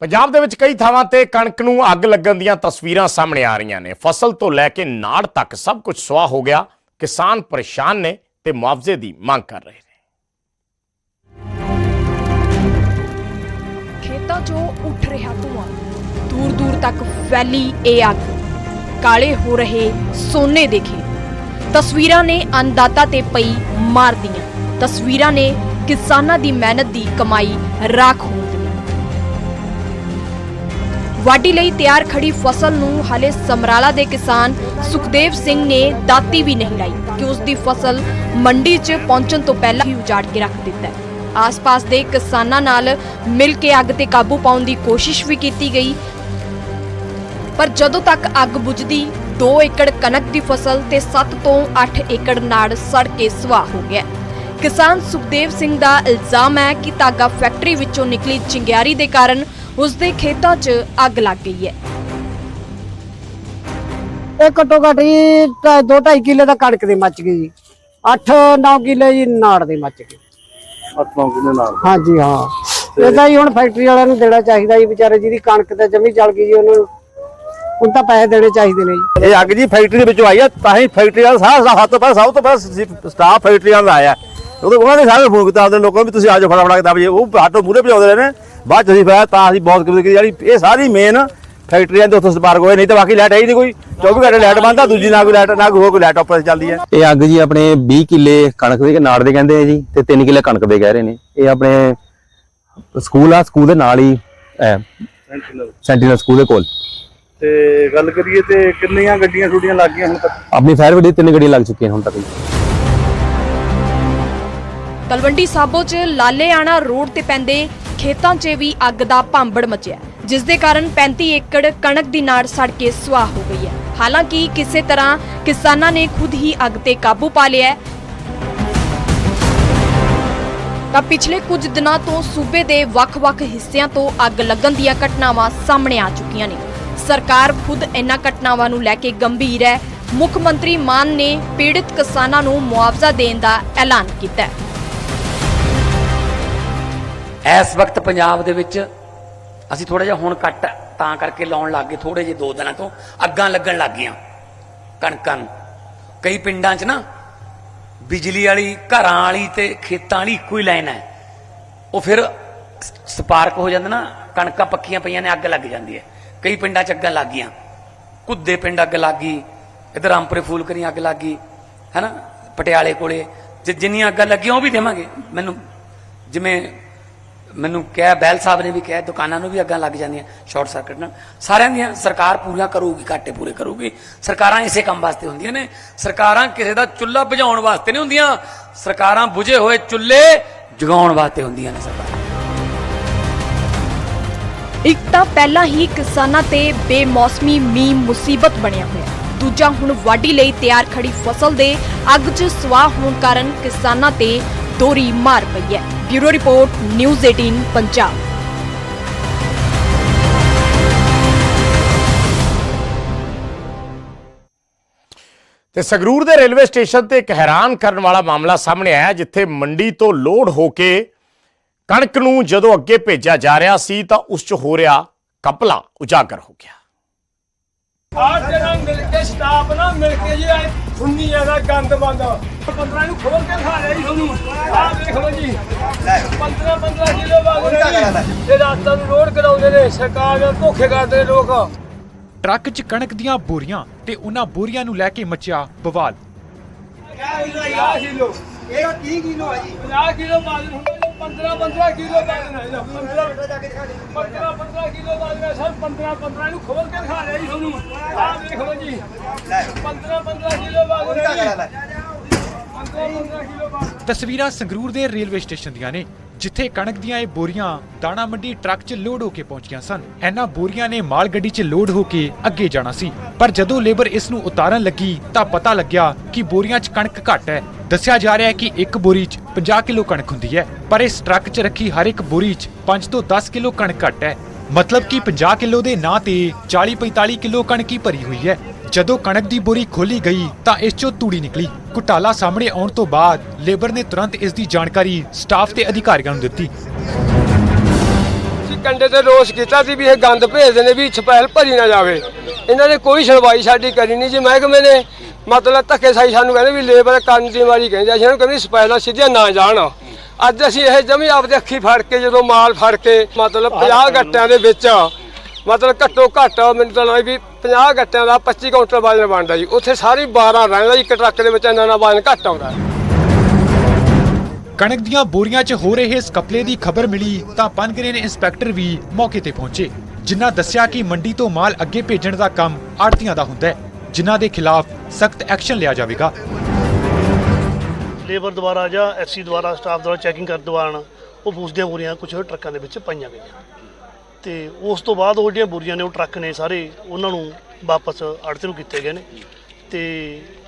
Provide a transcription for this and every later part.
ਪੰਜਾਬ ਦੇ ਵਿੱਚ ਕਈ ਥਾਵਾਂ ਤੇ ਕਣਕ ਨੂੰ ਅੱਗ ਲੱਗਣ ਦੀਆਂ ਤਸਵੀਰਾਂ ਸਾਹਮਣੇ ਆ ਰਹੀਆਂ ਨੇ। ਫਸਲ ਤੋਂ ਲੈ ਕੇ ਨਾੜ ਤੱਕ ਸਭ ਕੁਝ ਸੁਆਹ ਹੋ ਗਿਆ। ਕਿਸਾਨ ਪਰੇਸ਼ਾਨ ਨੇ ਤੇ ਮੁਆਵਜ਼ੇ ਦੀ ਮੰਗ ਕਰ ਰਹੇ ਨੇ। ਖੇਤਾਂ 'ਚੋਂ ਉੱਠ ਰਿਹਾ ਧੂਆਂ। ਦੂਰ ਦੂਰ ਤੱਕ ਫੈਲੀ ਇਹ ਅੱਗ। ਕਾਲੇ ਹੋ ਰਹੇ ਸੋਨੇ ਦੇ ਖੇਤ। ਤਸਵੀਰਾਂ ਨੇ ਅੰਦਾਤਾ ਤੇ ਪਈ ਮਾਰਦੀਆਂ ਤਸਵੀਰਾਂ ਨੇ ਕਿਸਾਨਾਂ ਦੀ ਮਿਹਨਤ ਦੀ ਕਮਾਈ ਰਾਖ ਹੋਣ ਵਾਢੀ ਲਈ ਤਿਆਰ ਖੜੀ ਫਸਲ ਨੂੰ ਹਲੇ ਸਮਰਾਲਾ ਦੇ ਕਿਸਾਨ ਸੁਖਦੇਵ ਸਿੰਘ ਨੇ ਦਾਤੀ ਵੀ ਨਹੀਂ ਲਾਈ, ਕਿ ਉਸ ਦੀ ਫਸਲ ਮੰਡੀ 'ਚ ਪਹੁੰਚਣ ਤੋਂ ਪਹਿਲਾਂ ਹੀ ਉਜਾੜ ਕੇ ਰੱਖ ਦਿੱਤਾ ਹੈ। ਆਸ-ਪਾਸ ਦੇ ਕਿਸਾਨਾਂ ਨਾਲ ਮਿਲ ਕੇ ਅੱਗ ਤੇ ਕਾਬੂ ਪਾਉਣ ਦੀ ਕੋਸ਼ਿਸ਼ ਵੀ ਕੀਤੀ ਗਈ। ਪਰ ਜਦੋਂ ਤੱਕ ਅੱਗ ਬੁਝਦੀ 2 ਏਕੜ ਕਣਕ ਦੀ ਫਸਲ ਤੇ 7 ਤੋਂ 8 ਏਕੜ ਨਾੜ ਸੜ ਕੇ ਸੁਆਹ ਹੋ ਗਿਆ ਕਿਸਾਨ ਸੁਖਦੇਵ ਸਿੰਘ ਦਾ ਇਲਜ਼ਾਮ ਹੈ ਕਿ ਧਾਗਾ ਫੈਕਟਰੀ ਵਿੱਚੋਂ ਨਿਕਲੀ ਚਿੰਗਿਆਰੀ ਦੇ ਕਾਰਨ ਉਸ ਦੇ ਖੇਤਾਂ 'ਚ ਅੱਗ ਲੱਗ ਗਈ ਹੈ। ਇਹ ਘੱਟੋ ਘੱਟ ਜੀ 2.5 ਕਿੱਲੇ ਦਾ ਕਣਕ ਦੀ ਮੱਚ ਗਈ ਜੀ। 8-9 ਕਿੱਲੇ ਜੀ ਨਾੜ ਦੇ ਮੱਚ ਗਏ। ਅੱਠਵਾਂ ਕਿਲੇ ਨਾਲ ਹਾਂਜੀ ਹਾਂ। ਇਹਦਾ ਹੀ ਹੁਣ ਫੈਕਟਰੀ ਵਾਲਿਆਂ ਨੂੰ ਦੇਣਾ ਚਾਹੀਦਾ ਜੀ ਵਿਚਾਰੇ ਜਿਹਦੀ ਕਣਕ ਤੇ ਜਮੀ ਜਲ ਗਈ ਜੀ ਉਹਨਾਂ ਨੂੰ। ਹੁਣ ਤਾਂ ਪੈਸੇ ਦੇਣੇ ਚਾਹੀਦੇ ਨੇ ਜੀ। ਇਹ ਅੱਗ ਜੀ ਫੈਕਟਰੀ ਦੇ ਵਿੱਚੋਂ ਆਈ ਆ ਤਾਂ ਹੀ ਫੈਕਟਰੀ ਵਾਲਾ ਸਾਰਾ ਹੱਥ ਪਹਿਲਾਂ ਸਭ ਤੋਂ ਪਹਿਲਾਂ ਸਟਾਫ ਫੈਕਟਰੀ ਵਾਲਾ ਆਇਆ। ਉਦੋਂ ਉਹਨਾਂ ਨੇ ਸਾਰੇ ਫੋਨ ਕੀਤਾ ਆਪਣੇ ਲੋਕਾਂ ਵੀ ਤੁਸੀਂ ਆ ਜਾਓ ਫਟਾਫਟ ਕਿਤਾਬ ਜੀ ਉਹ ਹੱਥੋਂ ਮੂਰੇ ਭਜਾਉਂਦੇ ਰਹੇ ਨੇ। ਬਾਅਦ ਚ ਅਸੀਂ ਫਿਰ ਤਾਂ ਅਸੀਂ ਬਹੁਤ ਕਿਸਮਤ ਕੀਤੀ ਜਿਹੜੀ ਇਹ ਸਾਰੀ ਮੇਨ ਫੈਕਟਰੀਆਂ ਦੇ ਉੱਥੋਂ ਸਪਾਰਕ ਹੋਏ ਨਹੀਂ ਤਾਂ ਬਾਕੀ ਲਾਈਟ ਹੈ ਹੀ ਨਹੀਂ ਕੋਈ। 24 ਘੰਟੇ ਲਾਈਟ ਬੰਦ ਆ ਦੂਜੀ ਨਾ ਕੋਈ ਲਾਈਟ ਨਾ ਕੋਈ ਲਾਈਟ ਆਪਰੇਟ ਚੱਲਦੀ ਹੈ। ਇਹ ਅੱਗ ਜੀ ਆਪਣੇ 20 ਕਿੱਲੇ ਕਣਕ ਦੇ ਨਾੜ ਦੇ ਕਹਿੰਦੇ ਆ ਜੀ ਤੇ 3 ਕਿੱਲੇ ਕਣਕ ਦੇ ਕਹਿ ਰਹੇ ਨੇ। ਇਹ ਆਪਣੇ ਸਕੂਲ ਆ ਸਕੂਲ ਦੇ ਨਾਲ ਹੀ ਸੈਂਟੀਨਲ ਸਕੂਲ ਦੇ ਕੋਲ। ਤੇ ਗੱਲ ਕਰੀਏ ਤੇ ਕਿੰਨੀਆਂ ਗੱਡੀਆਂ ਛੁੱਟੀਆਂ ਲੱਗ ਗਈਆਂ ਹੁਣ ਤੱਕ? ਆਪਣੀ ਫਾਇਰ ਬ੍ਰਿਗੇਡ ਤਿੰਨ ਗੱਡੀਆਂ ਲੱਗ ਚੁੱਕੀਆਂ ਹੁਣ ਤੱਕ ਜੀ। ਤਲਵੰਡੀ ਸਾਬੋ 'ਚ ਲਾਲੇਆਣਾ ਰੋਡ ਤੇ ਪੈਂਦੇ ਖੇਤਾਂ 'ਚ ਵੀ ਅੱਗ ਦਾ ਭਾਂਬੜ ਮਚਿਆ ਜਿਸ ਦੇ ਕਾਰਨ 35 ਏਕੜ ਕਣਕ ਦੀ ਨਾੜ ਸੜ ਕੇ ਸੁਆਹ ਹੋ ਗਈ ਹੈ। ਹਾਲਾਂਕਿ ਕਿਸੇ ਤਰ੍ਹਾਂ ਕਿਸਾਨਾਂ ਨੇ ਖੁਦ ਹੀ ਅੱਗ ਤੇ ਕਾਬੂ ਪਾ ਲਿਆ ਹੈ। ਤਾਂ ਪਿਛਲੇ ਕੁਝ ਦਿਨਾਂ ਤੋਂ ਸੂਬੇ ਦੇ ਵੱਖ-ਵੱਖ ਹਿੱਸਿਆਂ ਤੋਂ ਅੱਗ ਲੱਗਣ ਦੀਆਂ ਘਟਨਾਵਾਂ ਸਾਹਮਣੇ ਆ ਚੁੱਕੀਆਂ ਨੇ। ਸਰਕਾਰ ਖੁਦ ਇਹਨਾਂ ਘਟਨਾਵਾਂ ਨੂੰ ਲੈ ਕੇ ਗੰਭੀਰ ਹੈ। ਮੁੱਖ ਮੰਤਰੀ ਮਾਨ ਨੇ ਪੀੜਤ ਕਿਸਾਨਾਂ ਨੂੰ ਮੁਆਵਜ਼ਾ ਦੇਣ ਦਾ ਐਲਾਨ ਕੀਤਾ ਹੈ। ਇਸ ਵਕਤ ਪੰਜਾਬ ਦੇ ਵਿੱਚ ਅਸੀਂ ਥੋੜਾ ਜਿਹਾ ਹੁਣ ਕੱਟ ਤਾਂ ਕਰਕੇ ਲਾਉਣ ਲੱਗ ਗਏ ਥੋੜੇ ਜਿਹੇ ਦੋ ਦਿਨਾਂ ਤੋਂ। ਅੱਗਾਂ ਲੱਗਣ ਲੱਗ ਗਈਆਂ। ਕਣਕਾਂ ਨੂੰ। ਕਈ ਪਿੰਡਾਂ 'ਚ ਨਾ ਬਿਜਲੀ ਵਾਲੀ, ਘਰਾਂ ਵਾਲੀ ਤੇ ਖੇਤਾਂ ਵਾਲੀ ਇੱਕੋ ਹੀ ਲਾਈਨ ਹੈ। ਉਹ ਫਿਰ ਸਪਾਰਕ ਹੋ ਜਾਂਦਾ ਨਾ, ਕਣਕਾਂ ਪੱਕੀਆਂ ਪਈਆਂ ਨੇ, ਅੱਗ ਲੱਗ ਜਾਂਦੀ ਹੈ। ਕਈ ਪਿੰਡਾਂ 'ਚ ਅੱਗਾਂ ਲੱਗ ਗਈਆਂ। ਕੁੱਦੇ ਪਿੰਡ ਅੱਗ ਲੱਗ ਗਈ। ਇਧਰ ਰਾਮਪੁਰੇ ਫੂਲਕਰੀ ਅੱਗ ਲੱਗ ਗਈ। ਹੈਨਾ? ਪਟਿਆਲੇ ਕੋਲੇ। ਜਿੰਨੀਆਂ ਅੱਗਾਂ ਲੱਗੀਆਂ, ਉਹ ਵੀ ਦੇਵਾਂਗੇ। ਮੈਨੂੰ ਜਿਵੇਂ ਮੈਨੂੰ ਕਿਹਾ ਬੈਲ ਸਾਹਿਬ ਨੇ ਵੀ ਕਿਹਾ, ਦੁਕਾਨਾਂ ਨੂੰ ਵੀ ਅੱਗਾਂ ਲੱਗ ਜਾਂਦੀਆਂ, ਸ਼ਾਰਟ ਸਰਕਟ ਨਾਲ। ਸਾਰਿਆਂ ਦੀਆਂ ਸਰਕਾਰ ਪੂਰੀਆਂ ਕਰੂਗੀ, ਘਾਟੇ ਪੂਰੇ ਕਰੂਗੀ। ਸਰਕਾਰਾਂ ਇਸੇ ਕੰਮ ਵਾਸਤੇ ਹੁੰਦੀਆਂ ਨੇ। ਸਰਕਾਰਾਂ ਕਿਸੇ ਦਾ ਚੁੱਲ੍ਹਾ ਬੁਝਾਉਣ ਵਾਸਤੇ ਨਹੀਂ ਹੁੰਦੀਆਂ। ਸਰਕਾਰਾਂ ਬੁਝੇ ਹੋਏ ਚੁੱਲ੍ਹੇ ਜਗਾਉਣ ਵਾਸਤੇ ਹੁੰਦੀਆਂ ਨੇ ਸਰਕਾਰਾਂ। ਇੱਕ ਤਾਂ ਪਹਿਲਾਂ ਹੀ ਕਿਸਾਨਾਂ ਤੇ ਬੇਮੌਸਮੀ ਮੀਂਹ ਮੁਸੀਬਤ ਬਣਿਆ ਹੋਇਆ। ਦੂਜਾ ਹੁਣ ਵਾਢੀ ਲਈ ਤਿਆਰ ਖੜੀ ਫਸਲ ਦੇ ਅੱਗ 'ਚ ਸਵਾਹ ਹੋਣ ਕਾਰਨ ਕਿਸਾਨਾਂ ਤੇ ਦੋਰੀ ਮਾਰ ਪਈ ਹੈ। Bureau report, news 18 Punjab. ਤੇ ਸੰਗਰੂਰ ਦੇ ਰੇਲਵੇ ਸਟੇਸ਼ਨ ਤੇ ਇੱਕ ਹੈਰਾਨ ਕਰਨ ਵਾਲਾ ਮਾਮਲਾ ਸਾਹਮਣੇ ਆਇਆ, ਜਿੱਥੇ ਮੰਡੀ ਤੋਂ ਲੋਡ ਹੋ ਕੇ ਕਣਕ ਨੂੰ ਜਦੋਂ ਅੱਗੇ ਭੇਜਿਆ ਜਾ ਰਿਹਾ ਸੀ, ਤਾਂ ਉਸ 'ਚ ਹੋ ਰਿਹਾ ਕਪਲਾ, ਉਜਾਗਰ ਹੋ ਗਿਆ। ਆਹ ਜਣਾ ਮਿਲ ਕੇ ਸਟਾਫ ਨਾਲ ਮਿਲ ਕੇ ਜੀ ਇਹ ਸੁੰਨੀ ਜ਼ਿਆਦਾ ਗੰਦ ਬੰਦ। 15 ਨੂੰ ਖੋਲ ਕੇ ਖਾ ਲਿਆ ਜੀ ਤੁਹਾਨੂੰ। ਆਹ ਦੇਖ ਲਓ ਜੀ। 15 15 ਕਿਲੋ ਬਾਗ ਜੀ। ਇਹ ਰਾਤਾਂ ਨੂੰ ਲੋਡ ਕਰਾਉਂਦੇ ਨੇ ਸਰਕਾਰ ਨਾਲ ਧੋਖੇ ਕਰਦੇ ਲੋਕ। ਟਰੱਕ 'ਚ ਕਣਕ ਦੀਆਂ ਬੋਰੀਆਂ ਤੇ ਉਹਨਾਂ ਬੋਰੀਆਂ ਨੂੰ ਲੈ ਕੇ ਮਚਿਆ ਬਵਾਲ। 50 ਕਿਲੋ ਇਹ 30 ਕਿਲੋ ਹੈ ਜੀ 50 ਕਿਲੋ ਬਾਗ ਹੁੰਦਾ 15 15 ਕਿਲੋ ਬਾਗ ਹੈ 15 15 15 ਕਿਲੋ ਬਾਗ ਹੈ ਸਰ 15 15 ਨੂੰ ਖੋਲ ਕੇ ਖਾ ਲਿਆ ਜੀ ਤੁਹਾਨੂੰ। ਆਹ ਦੇਖ ਲਓ ਜੀ। 15 15 ਕਿਲੋ ਬਾਗ ਹੈ ਜੀ। 15 15 ਕਿਲੋ ਬਾਗ ਤਸਵੀਰਾਂ ਸੰਗਰੂਰ ਦੇ ਰੇਲਵੇ ਸਟੇਸ਼ਨ ਦੀਆਂ ਨੇ। ਜਿੱਥੇ ਕਣਕ ਦੀਆਂ ਇਹ ਬੋਰੀਆਂ ਦਾਣਾ ਮੰਡੀ ਟਰੱਕ 'ਚ ਲੋਡ ਹੋ ਕੇ ਪਹੁੰਚੀਆਂ ਸਨ, ਇਹਨਾਂ ਬੋਰੀਆਂ ਨੇ ਮਾਲ ਗੱਡੀ 'ਚ ਲੋਡ ਹੋ ਕੇ ਅੱਗੇ ਜਾਣਾ ਸੀ। ਪਰ ਜਦੋਂ ਲੇਬਰ ਇਸ ਨੂੰ ਉਤਾਰਨ ਲੱਗੀ ਤਾਂ ਪਤਾ ਲੱਗਿਆ ਕਿ ਬੋਰੀਆਂ 'ਚ ਕਣਕ ਘੱਟ ਹੈ। ਦੱਸਿਆ ਜਾ ਰਿਹਾ ਹੈ ਕਿ ਇੱਕ ਬੋਰੀ 'ਚ 50 ਕਿਲੋ ਕਣਕ ਹੁੰਦੀ ਹੈ, ਪਰ ਇਸ ਟਰੱਕ 'ਚ ਰੱਖੀ ਹਰ ਇੱਕ ਬੋਰੀ 'ਚ 5 ਤੋਂ 10 ਕਿਲੋ ਕਣਕ ਘੱਟ ਹੈ। ਮਤਲਬ ਕਿ 50 ਕਿਲੋ ਦੇ ਨਾਂ ਤੇ 40-45 ਕਿਲੋ ਕਣਕ ਹੀ ਭਰੀ ਹੋਈ ਹੈ। ਜਦੋਂ ਕਣਕ ਦੀ ਬੋਰੀ ਖੋਲੀ ਗਈ ਤਾਂ ਇਸ 'ਚੋਂ ਤੂੜੀ ਨਿਕਲੀ। ਘੁਟਾਲਾ ਸਾਹਮਣੇ ਆਉਣ ਤੋਂ ਬਾਅਦ ਲੇਬਰ ਨੇ ਤੁਰੰਤ ਇਸ ਦੀ ਜਾਣਕਾਰੀ ਸਟਾਫ ਤੇ ਅਧਿਕਾਰੀਆਂ ਨੂੰ ਦਿੱਤੀ। ਕੰਡੇ ਤੇ ਰੋਸ ਕੀਤਾ ਸੀ ਵੀ ਇਹ ਗੰਦ ਭੇਜਦੇ ਨੇ ਵੀ ਛਪੈਲ ਭਰੀ ਨਾ ਜਾਵੇ। ਇਹਨਾਂ ਨੇ ਕੋਈ ਸੁਣਵਾਈ ਸਾਡੀ ਕਰੀ ਨਹੀਂ ਜੀ। ਮਹਿਕਮੇ ਨੇ ਮਤਲਬ ਧੱਕੇ ਸਾਈ ਸਾਨੂੰ ਕਹਿੰਦੇ ਵੀ ਲੇਬਰ ਕਰਨ ਦੀ ਮਾਰੀ ਕਹਿੰਦੇ ਅਸੀਂ ਇਹਨੂੰ ਕਹਿੰਦੇ ਸਪੈਲਾਂ ਸਿੱਧੀਆਂ ਨਾ ਜਾਣ। ਅੱਜ ਅਸੀਂ ਇਹ ਜਮੀ ਆਪਦੇ ਅੱਖੀ ਫੜ ਕੇ ਜਦੋਂ ਮਾਲ ਫੜ ਕੇ ਮਤਲਬ 50 ਗੱਟਿਆਂ ਦੇ ਵਿੱਚ ਮਤਲਬ ਘੱਟੋ ਘੱਟ ਮੈਨੂੰ ਤਾਂ ਲੱਗਦਾ ਵੀ 50 ਗੱਟਿਆਂ ਦਾ 25 ਕਾਊਂਟਰ ਵਜਨ ਬਣਦਾ ਜੀ। ਉੱਥੇ ਸਾਰੀ 12 ਰਹਿੰਦਾ ਜੀ ਇੱਕ ਟਰੱਕ ਦੇ ਵਿੱਚ ਇੰਨਾ ਨਾ ਵਜਨ ਘੱਟ ਆਉਂਦਾ। ਕਣਕ ਦੀਆਂ ਬੋਰੀਆਂ 'ਚ ਹੋ ਰਹੇ ਇਸ ਕਪਲੇ ਦੀ ਖਬਰ ਮਿਲੀ ਤਾਂ ਪਨਗਰੇਨ ਇੰਸਪੈਕਟਰ ਵੀ ਮੌਕੇ ਤੇ ਪਹੁੰਚੇ ਜਿਨ੍ਹਾਂ ਦੱਸਿਆ ਕਿ ਮੰਡੀ ਤੋਂ ਮਾਲ ਅੱਗੇ ਭੇਜਣ ਦਾ ਕੰਮ ਆੜਤੀਆਂ ਦਾ ਹੁੰਦਾ ਹੈ ਜਿਨ੍ਹਾਂ ਦੇ ਖਿਲਾਫ ਸਖਤ ਐਕਸ਼ਨ ਲਿਆ ਜਾਵੇਗਾ। ਲੇਬਰ ਦੁਆਰਾ ਜਾਂ ਐਫਸੀ ਦੁਆਰਾ ਸਟਾਫ ਦੁਆਰਾ ਚੈਕਿੰਗ ਦੌਰਾਨ ਉਹ ਫੂਸ ਦੀਆਂ ਬੋਰੀਆਂ ਕੁਝ ਟਰੱਕਾਂ ਦੇ ਵਿੱਚ ਪਾਈਆਂ ਗਈਆਂ। ਤੇ ਉਸ ਤੋਂ ਬਾਅਦ ਉਹ ਜਿਹੜੀਆਂ ਬੋਰੀਆਂ ਨੇ ਉਹ ਟਰੱਕ ਨੇ ਸਾਰੇ, ਉਹਨਾਂ ਨੂੰ ਵਾਪਸ ਆੜਤ ਨੂੰ ਕੀਤੇ ਗਏ ਨੇ। ਤੇ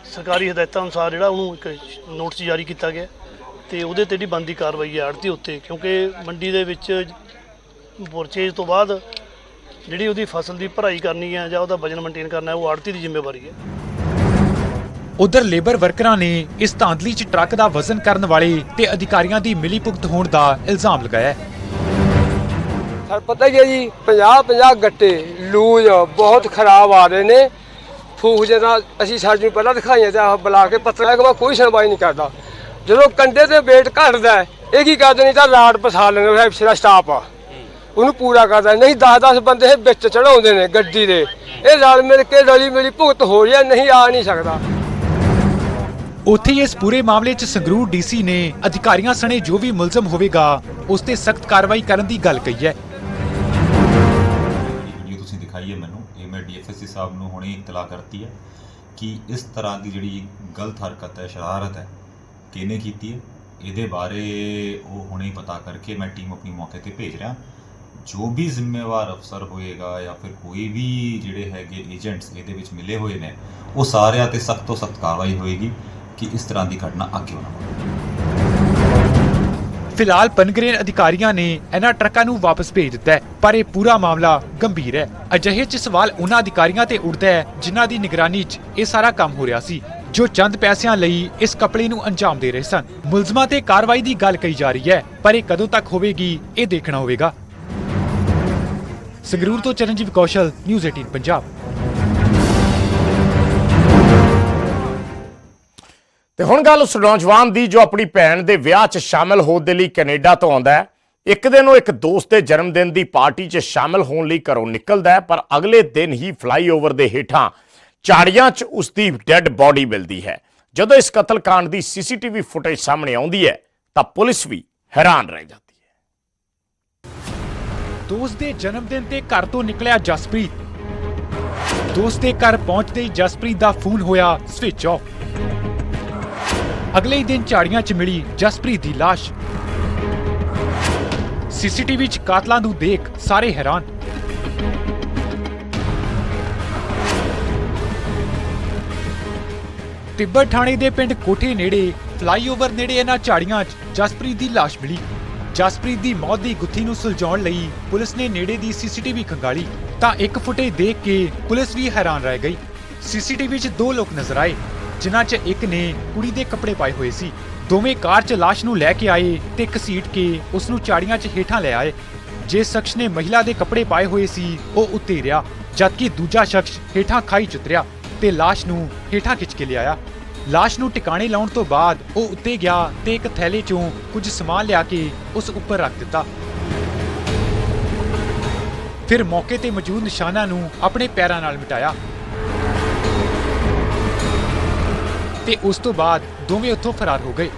ਸਰਕਾਰੀ ਹਦਾਇਤਾਂ ਅਨੁਸਾਰ ਜਿਹੜਾ ਉਹਨੂੰ ਇੱਕ ਨੋਟਿਸ ਜਾਰੀ ਕੀਤਾ ਗਿਆ ਤੇ ਉਹਦੇ ਤੇ ਜਿਹੜੀ ਬੰਦੀ ਕਾਰਵਾਈ ਹੈ ਆੜਤੀ ਉੱਤੇ, ਕਿਉਂਕਿ ਮੰਡੀ ਦੇ ਵਿੱਚ ਪਰਚੇਜ ਤੋਂ ਬਾਅਦ ਜਿਹੜੀ ਉਹਦੀ ਫਸਲ ਦੀ ਭਰਾਈ ਕਰਨੀ ਹੈ ਜਾਂ ਉਹਦਾ ਵਜਨ ਮੇਨਟੇਨ ਕਰਨਾ ਹੈ, ਉਹ ਆੜਤੀ ਦੀ ਜ਼ਿੰਮੇਵਾਰੀ ਹੈ। ਉਧਰ ਲੇਬਰ ਵਰਕਰਾਂ ਨੇ ਇਸ ਧਾਂਦਲੀ 'ਚ ਟਰੱਕ ਦਾ ਵਜ਼ਨ ਕਰਨ ਵਾਲੇ ਤੇ ਅਧਿਕਾਰੀਆਂ ਦੀ ਮਿਲੀਭੁਗਤ ਹੋਣ ਦਾ ਇਲਜ਼ਾਮ ਲਗਾਇਆ ਹੈ। ਸਰ, ਪਤਾ ਹੀ ਹੈ ਜੀ? 50 50 ਗੱਟੇ ਲੂਜ ਬਹੁਤ ਖਰਾਬ ਆ ਰਹੇ ਨੇ। ਫੂਕ ਜਿਹਦਾ ਅਸੀਂ ਸਾਨੂੰ ਪਹਿਲਾਂ ਦਿਖਾਈਆਂ ਤੇ ਬੁਲਾ ਕੇ ਪੱਤਰ ਕਿ ਕੋਈ ਸੁਣਵਾਈ ਨਹੀਂ ਕਰਦਾ। ਜਦੋਂ ਕੰਡੇ ਤੇ ਵੇਟ ਘਟਦਾ ਇਹ ਕੀ ਕਰਦੇ ਨਹੀਂ ਤਾਂ ਰਾਡ ਪਸਾ ਲੈਂਦੇ ਉਹ ਐਫਸੀ ਦਾ ਆ। ਉਹਨੂੰ ਪੂਰਾ ਕਰਦਾ ਨਹੀਂ 10 10 ਬੰਦੇ ਵਿੱਚ ਚੜਾਉਂਦੇ ਨੇ ਗੱਡੀ ਦੇ। ਇਹ ਰਲ ਮਿਲ ਕੇ ਰਲੀ ਮਿਲੀ ਭੁਗਤ ਹੋ ਰਹੀ ਨਹੀਂ ਆ ਨਹੀਂ ਸਕਦਾ। ਉੱਥੇ ਇਸ ਪੂਰੇ ਮਾਮਲੇ 'ਚ ਸੰਗਰੂਰ ਡੀਸੀ ਨੇ ਅਧਿਕਾਰੀਆਂ ਸਣੇ ਜੋ ਵੀ ਮੁਲਜ਼ਮ ਹੋਵੇਗਾ, ਉਸ ਤੇ ਸਖਤ ਕਾਰਵਾਈ ਕਰਨ ਦੀ ਗੱਲ ਕਹੀ ਹੈ। ਦਿਖਾਈ ਹੈ ਮੈਨੂੰ। ਇਹ ਮੈਂ ਡੀਐਫਐਸਸੀ ਸਾਹਿਬ ਨੂੰ ਹੁਣੇ ਇਤਲਾ ਕਰਤੀ ਹੈ ਕਿ ਇਸ ਤਰ੍ਹਾਂ ਦੀ ਜਿਹੜੀ ਗਲਤ ਹਰਕਤ ਹੈ, ਸ਼ਰਾਰਤ ਹੈ, ਕਿਹਨੇ ਕੀਤੀ ਹੈ? ਇਹਦੇ ਬਾਰੇ ਉਹ ਹੁਣੇ ਪਤਾ ਕਰਕੇ ਮੈਂ ਟੀਮ ਆਪਣੀ ਮੌਕੇ ਤੇ ਭੇਜ ਰਿਹਾ। ਜੋ ਵੀ ਜ਼ਿੰਮੇਵਾਰ ਅਫਸਰ ਹੋਏਗਾ ਜਾਂ ਫਿਰ ਕੋਈ ਵੀ ਜਿਹੜੇ ਹੈਗੇ ਏਜੰਟਸ ਇਹਦੇ ਵਿੱਚ ਮਿਲੇ ਹੋਏ ਨੇ, ਉਹ ਸਾਰਿਆਂ ਤੇ ਸਖਤ ਤੋਂ ਸਖਤ ਕਾਰਵਾਈ ਹੋਏਗੀ ਕਿ ਇਸ ਤਰ੍ਹਾਂ ਦੀ ਘਟਨਾ ਅੱਗੇ ਨਾ ਹੋਵੇ। ਫਿਲਹਾਲ ਪਨਗਰੇਨ ਅਧਿਕਾਰੀਆਂ ਨੇ ਇਹਨਾਂ ਟਰੱਕਾਂ ਨੂੰ ਵਾਪਸ ਭੇਜ ਦਿੱਤਾ ਹੈ ਪਰ ਇਹ ਪੂਰਾ ਮਾਮਲਾ ਗੰਭੀਰ ਹੈ ਅਜਿਹੇ 'ਚ ਸਵਾਲ ਉਹਨਾਂ ਅਧਿਕਾਰੀਆਂ ਤੇ ਉੱਠਦਾ ਹੈ ਜਿਨ੍ਹਾਂ ਦੀ ਨਿਗਰਾਨੀ 'ਚ ਇਹ ਸਾਰਾ ਕੰਮ ਹੋ ਰਿਹਾ ਸੀ ਜੋ ਚੰਦ ਪੈਸਿਆਂ ਲਈ ਇਸ ਕਪੜੇ ਨੂੰ ਅੰਜਾਮ ਦੇ ਰਹੇ ਸਨ ਮੁਲਜ਼ਮਾਂ ਤੇ ਕਾਰਵਾਈ ਦੀ ਗੱਲ ਕਹੀ ਜਾ ਰਹੀ ਹੈ ਪਰ ਇਹ ਕਦੋਂ ਤੱਕ ਹੋਵੇਗੀ ਇਹ ਦੇਖਣਾ ਹੋਵੇਗਾ ਸੰਗਰੂਰ ਤੋਂ ਚਰਨਜੀਤ ਕੌਸ਼ਲ ਨਿਊਜ਼ 18 ਪੰਜਾਬ ਤੇ ਹੁਣ ਗੱਲ ਉਸ ਨੌਜਵਾਨ ਦੀ ਜੋ ਆਪਣੀ ਭੈਣ ਦੇ ਵਿਆਹ 'ਚ ਸ਼ਾਮਲ ਹੋਣ ਦੇ ਲਈ ਕੈਨੇਡਾ ਤੋਂ ਆਉਂਦਾ ਹੈ। ਇੱਕ ਦਿਨ ਉਹ ਇੱਕ ਦੋਸਤ ਦੇ ਜਨਮ ਦਿਨ ਦੀ ਪਾਰਟੀ 'ਚ ਸ਼ਾਮਲ ਹੋਣ ਲਈ ਘਰੋਂ ਨਿਕਲਦਾ ਹੈ, ਪਰ ਅਗਲੇ ਦਿਨ ਹੀ ਫਲਾਈਓਵਰ ਦੇ ਹੇਠਾਂ ਝਾੜੀਆਂ 'ਚ ਉਸ ਦੀ ਡੈੱਡ ਬਾਡੀ ਮਿਲਦੀ ਹੈ। ਜਦੋਂ ਇਸ ਕਤਲकांड ਦੀ ਸੀਸੀਟੀਵੀ ਫੁਟੇਜ ਸਾਹਮਣੇ ਆਉਂਦੀ ਹੈ, ਤਾਂ ਪੁਲਿਸ ਵੀ ਹੈਰਾਨ ਰਹਿ ਜਾਂਦੀ ਹੈ। ਦੋਸਤ ਦੇ ਜਨਮ ਦਿਨ ਤੇ ਘਰ ਤੋਂ ਨਿਕਲਿਆ ਜਸਪ੍ਰੀਤ। ਦੋਸਤ ਦੇ ਘਰ ਪਹੁੰਚਦੇ ਹੀ ਜਸਪ੍ਰੀਤ ਦਾ ਫੋਨ ਹੋਇਆ ਸਵਿਚ ਆਫ। ਅਗਲੇ ਹੀ ਦਿਨ ਝਾੜੀਆਂ 'ਚ ਮਿਲੀ ਜਸਪ੍ਰੀਤ ਦੀ ਲਾਸ਼। ਸੀਸੀਟੀਵੀ 'ਚ ਕਾਤਲਾਂ ਨੂੰ ਦੇਖ ਸਾਰੇ ਹੈਰਾਨ। ਤਿੱਬਤ ਥਾਣੇ ਦੇ ਪਿੰਡ ਕੋਠੇ ਨੇੜੇ, ਫਲਾਈਓਵਰ ਨੇੜੇ ਇਹਨਾਂ ਝਾੜੀਆਂ 'ਚ ਜਸਪ੍ਰੀਤ ਦੀ ਲਾਸ਼ ਮਿਲੀ। ਜਸਪ੍ਰੀਤ ਦੀ ਮੌਤ ਦੀ ਗੁੱਥੀ ਨੂੰ ਸੁਲਝਾਉਣ ਲਈ ਪੁਲਿਸ ਨੇ ਨੇੜੇ ਦੀ ਸੀਸੀਟੀਵੀ ਖੰਗਾਲੀ। ਤਾਂ ਇੱਕ ਫੁਟੇਜ ਦੇਖ ਕੇ ਪੁਲਿਸ ਵੀ ਹੈਰਾਨ ਰਹਿ ਗਈ। ਸੀਸੀਟੀਵੀ 'ਚ ਦੋ ਲੋਕ ਨਜ਼ਰ ਆਏ। ਜਿਨ੍ਹਾਂ 'ਚ ਇੱਕ ਨੇ ਕੁੜੀ ਦੇ ਕੱਪੜੇ ਪਾਏ ਹੋਏ ਸੀ। ਦੋਵੇਂ ਕਾਰ 'ਚ ਲਾਸ਼ ਨੂੰ ਲੈ ਕੇ ਆਏ ਤੇ ਘਸੀਟ ਕੇ ਉਸ ਨੂੰ ਝਾੜੀਆਂ 'ਚ ਹੇਠਾਂ ਲੈ ਆਏ। ਜਿਸ ਸ਼ਖਸ ਨੇ ਮਹਿਲਾ ਦੇ ਕੱਪੜੇ ਪਾਏ ਹੋਏ ਸੀ, ਉਹ ਉੱਤੇ ਰਿਹਾ, ਜਦਕਿ ਦੂਜਾ ਸ਼ਖਸ ਹੇਠਾਂ ਖਾਈ ਚ ਤੇ ਲਾਸ਼ ਨੂੰ ਹੇਠਾਂ ਖਿੱਚ ਕੇ ਲਿਆਇਆ। ਲਾਸ਼ ਨੂੰ ਟਿਕਾਣੇ ਲਾਉਣ ਤੋਂ ਬਾਅਦ ਉਹ ਉੱਤੇ ਗਿਆ ਤੇ ਇੱਕ ਥੈਲੇ 'ਚੋਂ ਕੁਝ ਸਮਾਨ ਲਿਆ ਕੇ ਉਸ ਉੱਪਰ ਰੱਖ ਦਿੱਤਾ। ਫਿਰ ਮੌਕੇ ਤੇ ਮੌਜੂਦ ਨਿਸ਼ਾਨਾਂ ਨੂੰ ਆਪਣੇ ਪੈਰਾਂ ਨਾਲ ਮਿਟਾਇਆ। ਤੇ ਉਸ ਤੋਂ ਬਾਅਦ ਦੋਵੇਂ ਉੱਥੋਂ ਫਰਾਰ ਹੋ ਗਏ।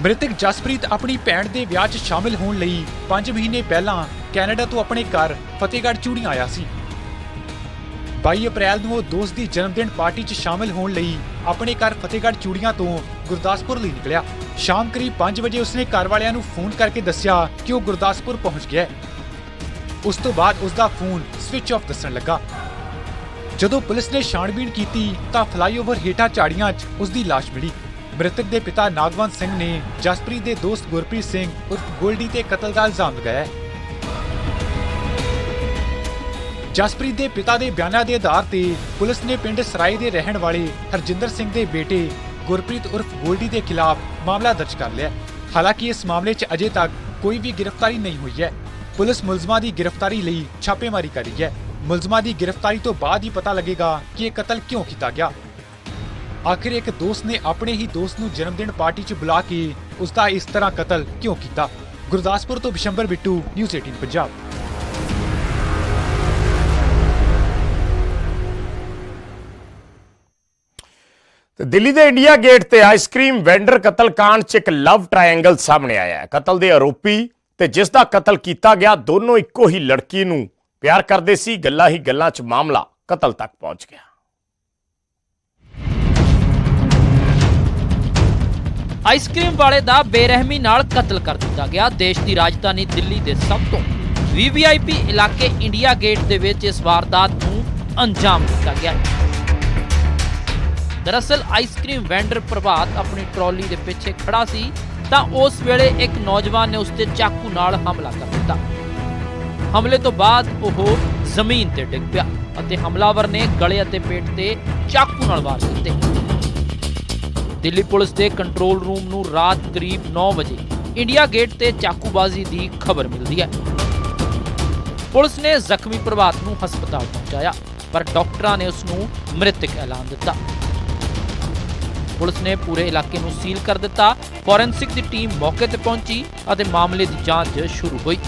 ਮ੍ਰਿਤਕ ਜਸਪ੍ਰੀਤ ਆਪਣੀ ਭੈਣ ਦੇ ਵਿਆਹ 'ਚ ਸ਼ਾਮਿਲ ਹੋਣ ਲਈ 5 ਮਹੀਨੇ ਪਹਿਲਾਂ ਕੈਨੇਡਾ ਤੋਂ ਆਪਣੇ ਘਰ ਫਤਿਹਗੜ੍ਹ ਚੂੜੀਆਂ ਆਇਆ ਸੀ। 22 ਅਪ੍ਰੈਲ ਨੂੰ ਉਹ ਦੋਸਤ ਦੀ ਜਨਮ ਦਿਨ ਪਾਰਟੀ 'ਚ ਸ਼ਾਮਿਲ ਹੋਣ ਲਈ ਆਪਣੇ ਘਰ ਫਤਿਹਗੜ੍ਹ ਚੂੜੀਆਂ ਤੋਂ ਗੁਰਦਾਸਪੁਰ ਲਈ ਨਿਕਲਿਆ। ਸ਼ਾਮ ਕਰੀਬ 5 ਵਜੇ ਉਸਨੇ ਘਰ ਵਾਲਿਆਂ ਨੂੰ ਫੋਨ ਕਰਕੇ ਦੱਸਿਆ ਕਿ ਉਹ ਗੁਰਦਾਸਪੁਰ ਪਹੁੰਚ ਗਿਆ ਹੈ। ਉਸ ਤੋਂ ਬਾਅਦ ਉਸ ਦਾ ਫੋਨ ਸਵਿਚ ਆਫ ਦੱਸਣ ਲੱਗਾ। ਜਦੋਂ ਪੁਲਿਸ ਨੇ ਛਾਣਬੀਣ ਕੀਤੀ ਤਾਂ ਫਲਾਈਓਵਰ ਹੇਠਾਂ ਝਾੜੀਆਂ 'ਚ ਉਸ ਦੀ ਲਾਸ਼ ਮਿਲੀ। ਮ੍ਰਿਤਕ ਦੇ ਪਿਤਾ ਨਾਗਵੰਤ ਸਿੰਘ ਨੇ ਜਸਪ੍ਰੀਤ ਦੇ ਦੋਸਤ ਗੁਰਪ੍ਰੀਤ ਸਿੰਘ ਉਰਫ ਗੋਲਡੀ ਤੇ ਕਤਲ ਦਾ ਇਲਜ਼ਾਮ ਲਗਾਇਆ ਹੈ। ਜਸਪ੍ਰੀਤ ਦੇ ਪਿਤਾ ਦੇ ਬਿਆਨਾਂ ਦੇ ਆਧਾਰ ਤੇ ਪੁਲਿਸ ਨੇ ਪਿੰਡ ਸਰਾਏ ਦੇ ਰਹਿਣ ਵਾਲੇ ਹਰਜਿੰਦਰ ਸਿੰਘ ਦੇ ਬੇਟੇ ਗੁਰਪ੍ਰੀਤ ਉਰਫ ਗੋਲਡੀ ਦੇ ਖਿਲਾਫ ਮਾਮਲਾ ਦਰਜ ਕਰ ਲਿਆ ਹਾਲਾਂਕਿ ਇਸ ਮਾਮਲੇ 'ਚ ਅਜੇ ਤੱਕ ਕੋਈ ਵੀ ਗ੍ਰਿਫਤਾਰੀ ਨਹੀਂ ਹੋਈ ਹੈ। ਪੁਲਿਸ ਮੁਲਜ਼ਮਾਂ ਦੀ ਗ੍ਰਿਫਤਾਰੀ ਲਈ ਛਾਪੇਮਾਰੀ ਕਰ ਰਹੀ ਹੈ। ਮੁਲਜ਼ਮਾਂ ਦੀ ਗ੍ਰਿਫਤਾਰੀ ਤੋਂ ਬਾਅਦ ਹੀ ਪਤਾ ਲੱਗੇਗਾ ਕਿ ਇਹ ਕਤਲ ਕਿਉਂ ਕੀਤਾ ਗਿਆ। ਆਖਿਰ ਇੱਕ ਦੋਸਤ ਨੇ ਆਪਣੇ ਹੀ ਦੋਸਤ ਨੂੰ ਜਨਮਦਿਨ ਪਾਰਟੀ 'ਚ ਬੁਲਾ ਕੇ ਉਸ ਦਾ ਇਸ ਤਰ੍ਹਾਂ ਕਤਲ ਕਿਉਂ ਕੀਤਾ? ਗੁਰਦਾਸਪੁਰ ਤੋਂ ਬਿਸ਼ੰਬਰ ਬਿੱਟੂ, ਨਿਊਜ਼ 18 ਪੰਜਾਬ। ਦਿੱਲੀ ਦੇ ਇੰਡੀਆ ਗੇਟ ਤੇ ਆਈਸਕ੍ਰੀਮ ਵੈਂਡਰ ਕਤਲ ਕਾਂਡ 'ਚ ਇੱਕ ਲਵ ਟ੍ਰਾਇੰਗਲ ਸਾਹਮਣੇ ਆਇਆ ਹੈ। ਕਤਲ ਦੇ ਆਰੋਪੀ ਤੇ ਜਿਸ ਦਾ ਕਤਲ ਕੀਤਾ ਗਿਆ, ਦੋਨੋਂ ਇੱਕੋ ਹੀ ਲੜਕੀ ਨੂੰ ਪਿਆਰ ਕਰਦੇ ਸੀ, ਗੱਲਾਂ ਹੀ ਗੱਲਾਂ 'ਚ ਮਾਮਲਾ ਕਤਲ ਤੱਕ ਪਹੁੰਚ ਗਿਆ। ਆਈਸਕ੍ਰੀਮ ਵਾਲੇ ਦਾ ਬੇਰਹਿਮੀ ਨਾਲ ਕਤਲ ਕਰ ਦਿੱਤਾ ਗਿਆ। ਦੇਸ਼ ਦੀ ਰਾਜਧਾਨੀ ਦਿੱਲੀ ਦੇ ਸਭ ਤੋਂ ਵੀਵੀਆਈਪੀ ਇਲਾਕੇ ਇੰਡੀਆ ਗੇਟ ਦੇ ਵਿੱਚ ਇਸ ਵਾਰਦਾਤ ਨੂੰ ਅੰਜਾਮ ਦਿੱਤਾ ਗਿਆ ਦਰਅਸਲ, ਆਈਸਕ੍ਰੀਮ ਵੈਂਡਰ ਪ੍ਰਭਾਤ ਆਪਣੀ ਟਰਾਲੀ ਦੇ ਪਿੱਛੇ ਖੜਾ ਸੀ ਤਾਂ ਉਸ ਵੇਲੇ ਇੱਕ ਨੌਜਵਾਨ ਨੇ ਉਸ ਤੇ ਚਾਕੂ ਨਾਲ ਹਮਲਾ ਕਰ ਦਿੱਤਾ। ਹਮਲੇ ਤੋਂ ਬਾਅਦ ਉਹ ਜ਼ਮੀਨ ਤੇ ਡਿੱਗ ਪਿਆ ਅਤੇ ਹਮਲਾਵਰ ਨੇ ਗਲੇ ਅਤੇ ਪੇਟ ਤੇ ਚਾਕੂ ਨਾਲ ਵਾਰ ਦਿੱਤੇ। ਦਿੱਲੀ ਪੁਲਿਸ ਦੇ ਕੰਟਰੋਲ ਰੂਮ ਨੂੰ ਰਾਤ ਕਰੀਬ 9 ਵਜੇ ਇੰਡੀਆ ਗੇਟ ਤੇ ਚਾਕੂਬਾਜ਼ੀ ਦੀ ਖਬਰ ਮਿਲਦੀ ਹੈ। ਪੁਲਿਸ ਨੇ ਜ਼ਖਮੀ ਪ੍ਰਭਾਤ ਨੂੰ ਹਸਪਤਾਲ ਪਹੁੰਚਾਇਆ, ਪਰ ਡਾਕਟਰਾਂ ਨੇ ਉਸ ਨੂੰ ਮ੍ਰਿਤਕ ਐਲਾਨ ਦਿੱਤਾ। ਪੁਲਿਸ ਨੇ ਪੂਰੇ ਇਲਾਕੇ ਨੂੰ ਸੀਲ ਕਰ ਦਿੱਤਾ, ਫੋਰੈਂਸਿਕ ਦੀ ਟੀਮ ਮੌਕੇ ਤੇ ਪਹੁੰਚੀ ਅਤੇ ਮਾਮਲੇ ਦੀ ਜਾਂਚ ਸ਼ੁਰੂ ਹੋਈ।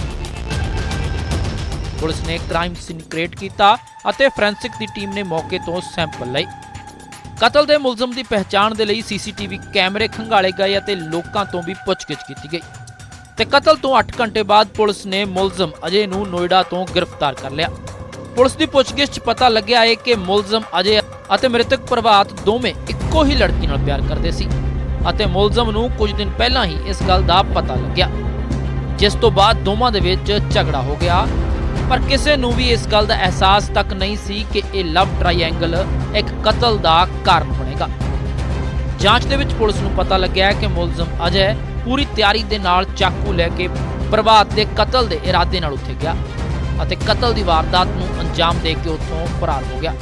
ਪੁਲਿਸ ਨੇ ਕ੍ਰਾਈਮ ਸੀਨ ਕ੍ਰੀਏਟ ਕੀਤਾ ਅਤੇ ਫੋਰੈਂਸਿਕ ਦੀ ਟੀਮ ਨੇ ਮੌਕੇ ਤੋਂ ਸੈਂਪਲ ਲਏ। ਕਤਲ ਦੇ ਮੁਲਜ਼ਮ ਦੀ ਪਹਿਚਾਣ ਦੇ ਲਈ ਸੀਸੀਟੀਵੀ ਕੈਮਰੇ ਖੰਗਾਲੇ ਗਏ ਅਤੇ ਲੋਕਾਂ ਤੋਂ ਵੀ ਪੁੱਛਗਿੱਛ ਕੀਤੀ ਗਈ। ਤੇ ਕਤਲ ਤੋਂ 8 ਘੰਟੇ ਬਾਅਦ ਪੁਲਿਸ ਨੇ ਮੁਲਜ਼ਮ ਅਜੇ ਨੂੰ ਨੋਇਡਾ ਤੋਂ ਗ੍ਰਿਫਤਾਰ ਕਰ ਲਿਆ। ਪੁਲਿਸ ਦੀ ਪੁੱਛਗਿੱਛ 'ਚ ਪਤਾ ਲੱਗਿਆ ਹੈ ਕਿ ਮੁਲਜ਼ਮ ਅਜੇ ਅਤੇ ਮ੍ਰਿਤਕ ਪ੍ਰਭਾਤ ਦੋਵੇਂ ਇੱਕੋ ਹੀ ਲੜਕੀ ਨਾਲ ਪਿਆਰ ਕਰਦੇ ਸੀ ਅਤੇ ਮੁਲਜ਼ਮ ਨੂੰ ਕੁਝ ਦਿਨ ਪਹਿਲਾਂ ਹੀ ਇਸ ਗੱਲ ਦਾ ਪਤਾ ਲੱਗਿਆ, ਜਿਸ ਤੋਂ ਬਾਅਦ ਦੋਵਾਂ ਦੇ ਵਿੱਚ ਝਗੜਾ ਹੋ ਗਿਆ ਪਰ ਕਿਸੇ ਨੂੰ ਵੀ ਇਸ ਗੱਲ ਦਾ ਅਹਿਸਾਸ ਤੱਕ ਨਹੀਂ ਸੀ ਕਿ ਇਹ ਲਵ ਟ੍ਰਾਇੰਗਲ ਇੱਕ ਕਤਲ ਦਾ ਕਾਰਨ ਬਣੇਗਾ। ਜਾਂਚ ਦੇ ਵਿੱਚ ਪੁਲਿਸ ਨੂੰ ਪਤਾ ਲੱਗਿਆ ਕਿ ਮੁਲਜ਼ਮ ਅਜੇ ਪੂਰੀ ਤਿਆਰੀ ਦੇ ਨਾਲ ਚਾਕੂ ਲੈ ਕੇ ਪ੍ਰਭਾਤ ਦੇ ਕਤਲ ਦੇ ਇਰਾਦੇ ਨਾਲ ਉੱਥੇ ਗਿਆ ਅਤੇ ਕਤਲ ਦੀ ਵਾਰਦਾਤ ਨੂੰ ਅੰਜਾਮ ਦੇ ਕੇ ਉੱਥੋਂ ਫਰਾਰ ਹੋ ਗਿਆ।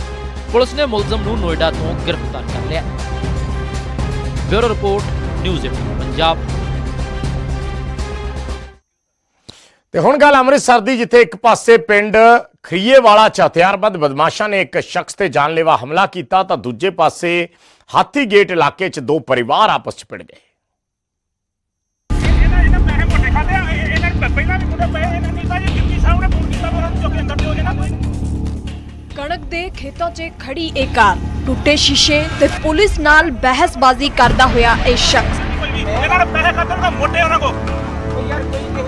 ਪੁਲਿਸ ਨੇ ਮੁਲਜ਼ਮ ਨੂੰ ਨੋਇਡਾ ਤੋਂ ਗ੍ਰਿਫਤਾਰ ਕਰ ਲਿਆ। Bureau report, news 18 Punjab. ਤੇ ਹੁਣ ਗੱਲ ਅੰਮ੍ਰਿਤਸਰ ਦੀ ਜਿੱਥੇ ਇੱਕ ਪਾਸੇ ਪਿੰਡ ਖਰੀਏਵਾਲਾ ਚ ਹਥਿਆਰਬੰਦ ਬਦਮਾਸ਼ਾਂ ਨੇ ਇੱਕ ਸ਼ਖਸ ਤੇ ਜਾਨਲੇਵਾ ਹਮਲਾ ਕੀਤਾ ਤਾਂ ਦੂਜੇ ਪਾਸੇ ਹਾਥੀ ਗੇਟ ਇਲਾਕੇ 'ਚ ਦੋ ਪਰਿਵਾਰ ਆਪਸ 'ਚ ਭਿੜ ਗਏ। ਕਣਕ ਦੇ ਖੇਤਾਂ 'ਚ ਖੜੀ ਇਹ ਕਾਰ ਟੁੱਟੇ ਸ਼ੀਸ਼ੇ ਤੇ ਪੁਲਿਸ ਨਾਲ ਬਹਿਸਬਾਜ਼ੀ ਕਰਦਾ ਹੋਇਆ ਇਹ ਸ਼ਖਸ। ਇਹਨਾਂ ਨੇ ਪੈਸੇ ਖਾਦੇ ਉਹਨਾਂ ਮੋਟੇ ਉਹਨਾਂ ਕੋ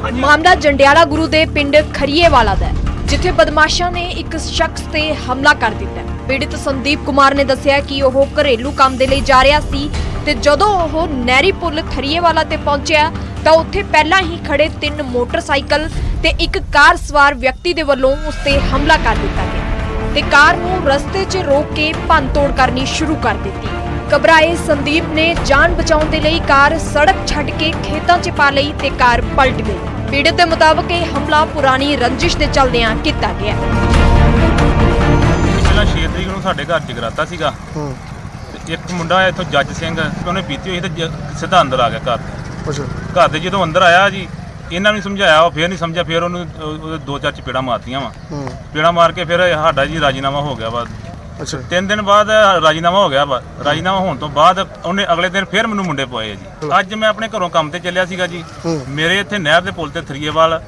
ਮਾਮਲਾ ਜੰਡਿਆਲਾ ਗੁਰੂ ਦੇ ਪਿੰਡ ਖਰੀਏਵਾਲਾ ਦਾ ਹੈ, ਜਿੱਥੇ ਬਦਮਾਸ਼ਾਂ ਨੇ ਇੱਕ ਸ਼ਖਸ ਤੇ ਹਮਲਾ ਕਰ ਦਿੱਤਾ ਹੈ। ਪੀੜਿਤ ਸੰਦੀਪ ਕੁਮਾਰ ਨੇ ਦੱਸਿਆ ਕਿ ਉਹ ਘਰੇਲੂ ਕੰਮ ਦੇ ਲਈ ਜਾ ਰਿਹਾ ਸੀ ਤੇ ਜਦੋਂ ਉਹ ਨਹਿਰੀ ਪੁਲ ਖਰੀਏਵਾਲਾ ਤੇ ਪਹੁੰਚਿਆ ਤਾਂ ਉੱਥੇ ਪਹਿਲਾਂ ਹੀ ਖੜੇ ਤਿੰਨ ਮੋਟਰਸਾਈਕਲ ਤੇ ਇੱਕ ਕਾਰ ਸਵਾਰ ਵਿਅਕਤੀ ਦੇ ਵੱਲੋਂ ਉਸ ਤੇ ਹਮਲਾ ਕਰ ਦਿੱਤਾ ਗਿਆ ਤੇ ਕਾਰ ਨੂੰ ਰਸਤੇ 'ਚ ਰੋਕ ਕੇ ਭੰਨਤੋੜ ਕਰਨੀ ਸ਼ੁਰੂ ਕਰ ਦਿੱਤੀ ਘਬਰਾਏ ਸੰਦੀਪ ਨੇ ਜਾਨ ਬਚਾਉਣ ਦੇ ਲਈ ਕਾਰ ਸੜਕ ਛੱਡ ਕੇ ਖੇਤਾਂ 'ਚ ਪਾ ਲਈ ਤੇ ਕਾਰ ਪਲਟ ਗਈ। ਪੀੜਤ ਦੇ ਮੁਤਾਬਕ ਇਹ ਹਮਲਾ ਪੁਰਾਣੀ ਰੰਜਿਸ਼ ਦੇ ਚੱਲਦਿਆਂ ਕੀਤਾ ਗਿਆ। ਪਹਿਲਾਂ 6 ਤਰੀਕ ਨੂੰ ਸਾਡੇ ਘਰ ਜਗਰਾਤਾ ਸੀਗਾ। ਤੇ ਇੱਕ ਮੁੰਡਾ ਆਇਆ ਇੱਥੋਂ ਜੱਜ ਸਿੰਘ ਉਹਨੇ ਪੀਤੀ ਹੋਈ ਤੇ ਜ- ਸਿੱਧਾ ਅੰਦਰ ਆ ਗਿਆ ਘਰ। ਦੇ ਘਰ ਦੇ ਜਦੋਂ ਅੰਦਰ ਆਇਆ ਜੀ ਇਹਨਾਂ ਨੂੰ ਸਮਝਾਇਆ ਉਹ ਫੇਰ ਨਹੀਂ ਸਮਝਿਆ ਫੇਰ ਉਹਨੂੰ ਉਹ- ਉਹਦੇ ਦੋ ਚਾਰ ਚਪੇੜਾਂ ਮਾਰਤੀਆਂ ਵਾ। ਚਪੇੜਾਂ ਮਾਰ ਕੇ ਫਿਰ ਸਾਡਾ ਜੀ ਰਾਜੀਨਾਮਾ ਹੋ ਗਿਆ ਵਾ। ਅੱਛਾ। ਤਿੰਨ ਦਿਨ ਬਾਅਦ ਰਾਜੀਨਾਮਾ ਹੋ ਗਿਆ ਵਾ। ਰਾਜੀਨਾਮਾ ਹੋਣ ਤੋਂ ਬਾਅਦ ਉਹਨੇ ਅਗਲੇ ਦਿਨ ਫੇਰ ਮੈਨੂੰ ਮੁੰਡੇ ਪਵਾਏ ਜੀ। ਅੱਜ ਮੈਂ ਆਪਣੇ ਘਰੋਂ ਕੰਮ ਤੇ ਚੱਲਿਆ ਸੀਗਾ ਜੀ। ਮੇਰੇ ਇੱਥੇ ਨਹਿਰ ਦੇ ਪੁਲ ਤੇ ਥਰੀਏਵਾਲ।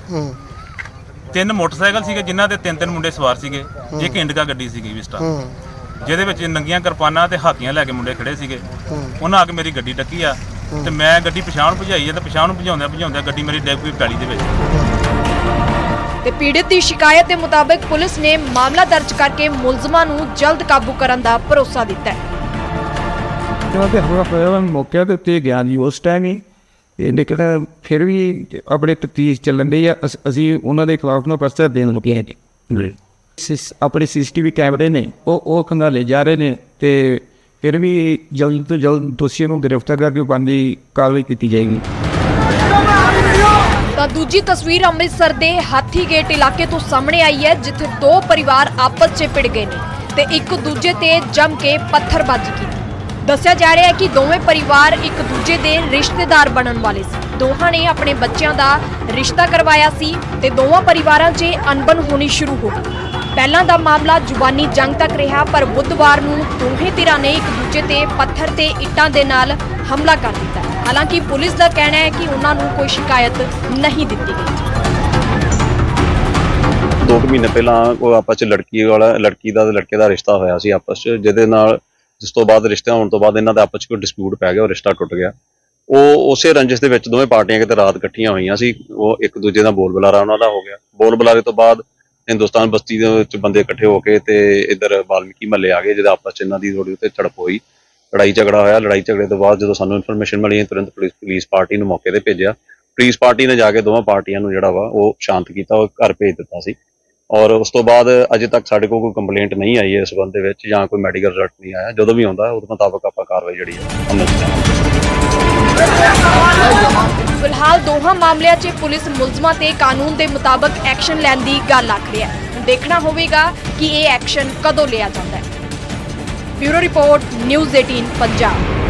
ਤਿੰਨ ਮੋਟਰਸਾਈਕਲ ਸੀਗੇ ਜਿਨ੍ਹਾਂ ਤੇ ਤਿੰਨ ਤਿੰਨ ਮੁੰਡੇ ਸਵਾਰ ਸੀਗੇ। ਇੱਕ ਇੰਡਿਕਾ ਗੱਡੀ ਸੀਗੀ ਵਿਸਟਾ ਜਿਹਦੇ ਵਿੱਚ ਨੰਗੀਆਂ ਕਿਰਪਾਨਾਂ ਤੇ ਹਾਕੀਆਂ ਲੈ ਕੇ ਮੁੰਡੇ ਖੜੇ ਸੀਗੇ। ਉਹਨਾਂ ਆ ਕੇ ਮੇਰੀ ਗੱਡੀ ਟੱਕੀ ਆ। ਤੇ ਮੈਂ ਗੱਡੀ ਪਛਾਣ ਭਜਾਈ ਆ ਤੇ ਪਛਾਣ ਭਜਾਉਂਦਿਆਂ ਭਜਾਉਂਦਿਆਂ ਗੱਡੀ ਮੇਰੀ ਡਿੱਗ ਪਈ ਪੈਲੀ ਦੇ ਵਿੱਚ। ਤੇ ਪੀੜਤ ਦੀ ਸ਼ਿਕਾਇਤ ਦੇ ਮੁਤਾਬਕ ਪੁਲਿਸ ਨੇ ਮਾਮਲਾ ਦਰਜ ਕਰਕੇ ਮੁਲਜ਼ਮਾਂ ਨੂੰ ਜਲਦ ਕਾਬੂ ਕਰਨ ਦਾ ਭਰੋਸਾ ਦਿੱਤਾ ਹੈ। ਉਹਨਾਂ ਤੇ ਹਮਲਾ ਹੋਇਆ ਮੈਂ ਮੌਕੇ ਦੇ ਉੱਤੇ ਗਿਆ ਜੀ ਉਸ ਟਾਈਮ ਹੀ ਤੇ ਲੇਕਿਨ ਫਿਰ ਵੀ ਆਪਣੇ ਤਫਤੀਸ਼ ਚੱਲਣ ਦੀ ਆ। ਅਸ- ਅਸੀਂ ਉਹਨਾਂ ਦੇ ਖਿਲਾਫ ਨਾ ਪਰਚਾ ਦੇਣ ਲੱਗੇ ਹਾਂ ਜੀ। ਸਿਸ ਆਪਣੇ ਸੀਸੀਟੀਵੀ ਕੈਮਰੇ ਨੇ ਉਹ ਉਹ ਖੰਗਾਲੇ ਜਾ ਰਹੇ ਨੇ ਤੇ ਫਿਰ ਵੀ ਜਲਦ ਤੋਂ ਜਲਦ ਦੋਸ਼ੀਆਂ ਨੂੰ ਗ੍ਰਿਫਤਾਰ ਕਰਕੇ ਬਣਦੀ ਕਾਰਵਾਈ ਕੀਤੀ ਜਾਏਗੀ। ਤਾਂ ਦੂਜੀ ਤਸਵੀਰ ਅੰਮ੍ਰਿਤਸਰ ਦੇ ਹਾਥੀ ਗੇਟ ਇਲਾਕੇ ਤੋਂ ਸਾਹਮਣੇ ਆਈ ਹੈ, ਜਿੱਥੇ ਦੋ ਪਰਿਵਾਰ ਆਪਸ 'ਚ ਭਿੜ ਗਏ ਨੇ ਤੇ ਇੱਕ ਦੂਜੇ ਤੇ ਜੰਮ ਕੇ ਪੱਥਰਬਾਜ਼ੀ ਕੀਤੀ ਦੱਸਿਆ ਜਾ ਰਿਹਾ ਹੈ ਕਿ ਦੋਵੇਂ ਪਰਿਵਾਰ ਇੱਕ ਦੂਜੇ ਦੇ ਰਿਸ਼ਤੇਦਾਰ ਬਣਨ ਵਾਲੇ ਸੀ। ਦੋਹਾਂ ਨੇ ਆਪਣੇ ਬੱਚਿਆਂ ਦਾ ਰਿਸ਼ਤਾ ਕਰਵਾਇਆ ਸੀ ਤੇ ਦੋਵਾਂ ਪਰਿਵਾਰਾਂ 'ਚ ਅਣਬਣ ਹੋਣੀ ਸ਼ੁਰੂ ਹੋ ਗਈ। ਪਹਿਲਾਂ ਦਾ ਮਾਮਲਾ ਜ਼ੁਬਾਨੀ ਜੰਗ ਤੱਕ ਰਿਹਾ, ਪਰ ਬੁੱਧਵਾਰ ਨੂੰ ਦੋਵੇਂ ਧਿਰਾਂ ਨੇ ਇੱਕ ਦੂਜੇ ਤੇ ਪੱਥਰ ਤੇ ਇੱਟਾਂ ਦੇ ਨਾਲ ਹਮਲਾ ਕਰ ਦਿੱਤਾ। ਹਾਲਾਂਕਿ ਪੁਲਿਸ ਦਾ ਕਹਿਣਾ ਹੈ ਕਿ ਉਹਨਾਂ ਨੂੰ ਕੋਈ ਸ਼ਿਕਾਇਤ ਨਹੀਂ ਦਿੱਤੀ ਗਈ। ਦੋ ਕੁ ਮਹੀਨੇ ਪਹਿਲਾਂ ਉਹ ਆਪਸ ਚ ਲੜਕੀ ਵਾਲਾ, ਲੜਕੀ ਦਾ ਤੇ ਲੜਕੇ ਦਾ ਰਿਸ਼ਤਾ ਹੋਇਆ ਸੀ ਆਪਸ ਚ, ਜਿਹਦੇ ਨਾਲ ਜਿਸ ਤੋਂ ਬਾਅਦ ਰਿਸ਼ਤਾ ਹੋਣ ਤੋਂ ਬਾਅਦ ਇਹਨਾਂ ਦਾ ਆਪਸ ਚ ਕੋਈ ਡਿਸਪਿਊਟ ਪੈ ਗਿਆ, ਉਹ ਰਿਸ਼ਤਾ ਟੁੱਟ ਗਿਆ। ਉਹ ਉਸੇ ਰੰਜਿਸ਼ ਦੇ ਵਿੱਚ ਦੋਵੇਂ ਪਾਰਟੀਆਂ ਕਿਤੇ ਰਾਤ ਇਕੱਠੀਆਂ ਹੋਈਆਂ ਸੀ, ਉਹ ਇੱਕ ਦੂਜੇ ਦਾ ਬੋਲ ਬੁਲਾਰਾ ਉਹਨਾਂ ਦਾ ਹੋ ਗਿਆ। ਬੋਲ ਬੁਲਾਰੇ ਤੋਂ ਬਾਅਦ ਹਿੰਦੁਸਤਾਨ ਬਸਤੀ ਦੇ ਵਿੱਚ ਬੰਦੇ ਇਕੱਠੇ ਹੋ ਕੇ ਤੇ ਇੱਧਰ ਵਾਲਮੀਕੀ ਮਹੱਲੇ ਆ ਗਏ, ਜਿਹਦੇ ਆਪਸ ਚ ਇਹਨਾਂ ਦੀ ਥੋੜੀ ਉੱਤੇ ਝੜਪ ਹੋਈ। ਲੜਾਈ ਝਗੜਾ ਹੋਇਆ, ਲੜਾਈ ਝਗੜੇ ਤੋਂ ਬਾਅਦ ਜਦੋਂ ਸਾਨੂੰ ਇਨਫੋਰਮੇਸ਼ਨ ਮਿਲੀ, ਤੁਰੰਤ ਪੁਲਿਸ ਪੁਲਿਸ ਪਾਰਟੀ ਨੂੰ ਮੌਕੇ ਤੇ ਭੇਜਿਆ। ਪੁਲਿਸ ਪਾਰਟੀ ਨੇ ਜਾ ਕੇ ਦੋਵਾਂ ਪਾਰਟੀਆਂ ਨੂੰ ਜਿਹੜਾ ਵਾ, ਉਹ ਸ਼ਾਂਤ ਕੀਤਾ, ਉਹ ਘਰ ਭੇਜ ਦਿੱਤਾ ਸੀ। ਔਰ ਉਸ ਤੋਂ ਬਾਅਦ ਅਜੇ ਤੱਕ ਸਾਡੇ ਕੋਲ ਕੋਈ ਕੰਪਲੇਂਟ ਨਹੀਂ ਆਈ ਹੈ ਇਸ ਸੰਬੰਧ ਦੇ ਵਿੱਚ, ਜਾਂ ਕੋਈ ਮੈਡੀਕਲ ਰਿਜ਼ਲਟ ਨਹੀਂ ਆਇਆ। ਜਦੋਂ ਵੀ ਆਉਂਦਾ, ਉਹਦੇ ਮੁਤਾਬਕ ਆਪਾਂ ਕਾਰਵਾਈ ਜਿਹੜੀ ਹੈ ਅਮਲ ਚ ਫਿਲਹਾਲ ਦੋਹਾਂ ਮਾਮਲਿਆਂ 'ਚ ਪੁਲਿਸ ਮੁਲਜ਼ਮਾਂ ਤੇ ਕਾਨੂੰਨ ਦੇ ਮੁਤਾਬਕ ਐਕਸ਼ਨ ਲੈਣ ਦੀ ਗੱਲ ਆਖ ਰਹੀ ਹੈ ਦੇਖਣਾ ਹੋਵੇਗਾ ਕਿ ਇਹ ਐਕਸ਼ਨ ਕਦੋਂ ਲਿਆ ਜਾਂਦਾ ਹੈ। Bureau report news 18 Punjab